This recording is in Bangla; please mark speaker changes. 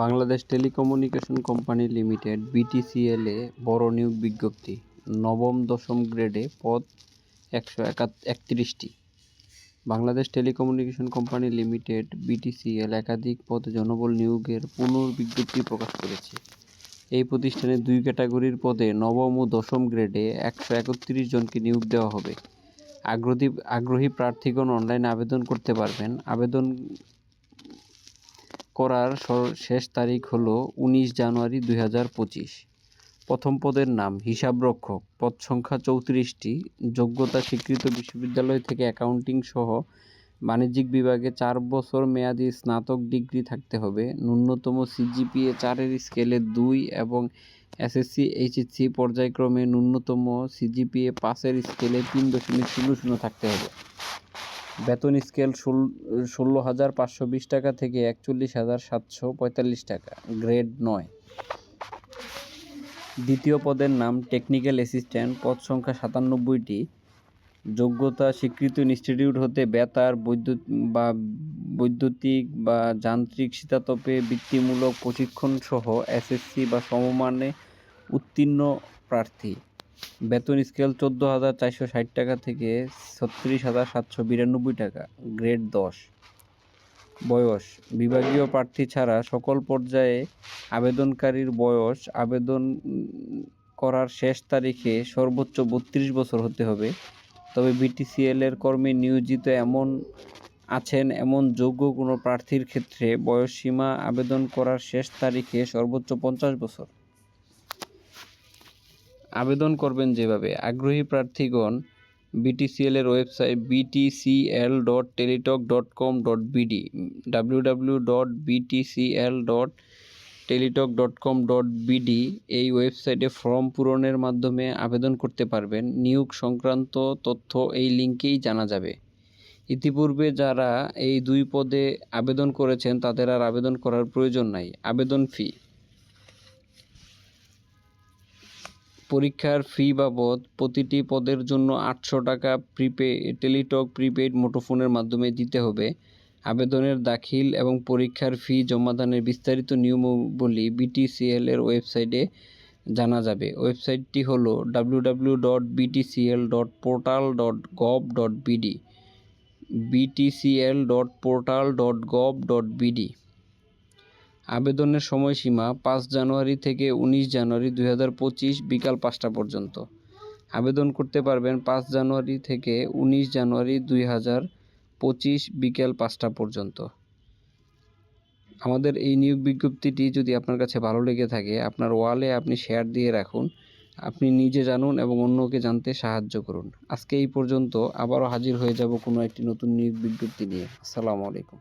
Speaker 1: Bangladesh telecommunication company limited BTCL এ বড় নিয়োগ বিজ্ঞপ্তি। নবম দশম গ্রেডে পদ একশো একত্রিশটি। Bangladesh telecommunication company limited BTCL একাধিক পদে জনবল নিয়োগের পুনর্বিজ্ঞপ্তি প্রকাশ করেছে। এই প্রতিষ্ঠানে দুই ক্যাটাগরির পদে নবম ও দশম গ্রেডে একশো একত্রিশ জনকে নিয়োগ দেওয়া হবে। আগ্রহী আগ্রহী প্রার্থীগণ অনলাইনে আবেদন করতে পারবেন। আবেদন করার শেষ তারিখ হল উনিশ জানুয়ারি দুই হাজার পঁচিশ। প্রথম পদের নাম হিসাবরক্ষক পদ সংখ্যা চৌত্রিশটি। যোগ্যতা স্বীকৃত বিশ্ববিদ্যালয় থেকে অ্যাকাউন্টিং সহ বাণিজ্যিক বিভাগে চার বছর মেয়াদি স্নাতক ডিগ্রি থাকতে হবে। ন্যূনতম সিজিপিএ চারের স্কেলে দুই এবং এসএসসি, এইচএসসি পর্যায়ক্রমে ন্যূনতম সিজিপিএ পাঁচের স্কেলে তিন দশমিক শূন্য শূন্য থাকতে হবে। বেতন স্কেল ষোলো হাজার পাঁচশো বিশ টাকা থেকে একচল্লিশ হাজার সাতশো পঁয়তাল্লিশ টাকা, গ্রেড নয়। দ্বিতীয় পদের নাম টেকনিক্যাল অ্যাসিস্ট্যান্ট, পদ সংখ্যা সাতানব্বইটি। যোগ্যতা স্বীকৃত ইনস্টিটিউট হতে বেতার বৈদ্যুত বা বৈদ্যুতিক বা যান্ত্রিক শীতাতপে বৃত্তিমূলক প্রশিক্ষণ সহ এসএসসি বা সমমানে উত্তীর্ণ প্রার্থী। বেতন স্কেল চোদ্দ হাজার চারশো ষাট টাকা থেকে ছত্রিশ হাজার সাতশো বিরানব্বই টাকা গ্রেড দশ। বয়স, বিভাগীয় প্রার্থী ছাড়া সকল পর্যায়ে আবেদনকারীর বয়স, আবেদন করার শেষ তারিখে সর্বোচ্চ বত্রিশ বছর হতে হবে। তবে বিটিসিএল এর কর্মে নিয়োজিত এমন আছেন, এমন যোগ্য কোনো প্রার্থীর ক্ষেত্রে বয়সসীমা আবেদন করার শেষ তারিখে সর্বোচ্চ পঞ্চাশ বছর। আবেদন করবেন যেভাবে। আগ্রহী প্রার্থীগণ বিটিসিএল এর website BTCL dot Teletalk dot com dot BD W dot BTCL dot Teletalk dot com dot BD এই ওয়েবসাইটে ফর্ম পূরণের মাধ্যমে আবেদন করতে পারবেন। নিয়োগ সংক্রান্ত তথ্য এই লিঙ্কেই জানা যাবে। ইতিপূর্বে যারা এই দুই পদে আবেদন করেছেন, তাদের আর আবেদন করার প্রয়োজন নাই। আবেদন ফি পরীক্ষার ফি বাবদ প্রতিটি পদের জন্য আটশো টাকা প্রিপে, টেলিটক প্রিপেইড মুঠোফোনের মাধ্যমে দিতে হবে। আবেদনের দাখিল এবং পরীক্ষার ফি জমাদানের বিস্তারিত নিয়মাবলী বিটিসিএল এর ওয়েবসাইটে জানা যাবে। ওয়েবসাইটটি হলো W W dot BTCL dot portal dot gov dot BD BTCL dot portal dot gov dot BD আবেদনের সময়সীমা পাঁচ জানুয়ারি থেকে উনিশ জানুয়ারি দুই হাজার পঁচিশ বিকাল পাঁচটা পর্যন্ত। আবেদন করতে পারবেন পাঁচ জানুয়ারি থেকে উনিশ জানুয়ারি দুই হাজার পঁচিশ বিকেল পাঁচটা পর্যন্ত। আমাদের এই নিয়োগ বিজ্ঞপ্তিটি যদি আপনার কাছে ভালো লেগে থাকে, আপনার ওয়ালে আপনি শেয়ার দিয়ে রাখুন, আপনি নিজে জানুন এবং অন্যকে জানতে সাহায্য করুন। আজকে এই পর্যন্ত আবারও হাজির হয়ে যাব কোনো একটি নতুন নিয়োগ বিজ্ঞপ্তি নিয়ে। আসসালামু আলাইকুম।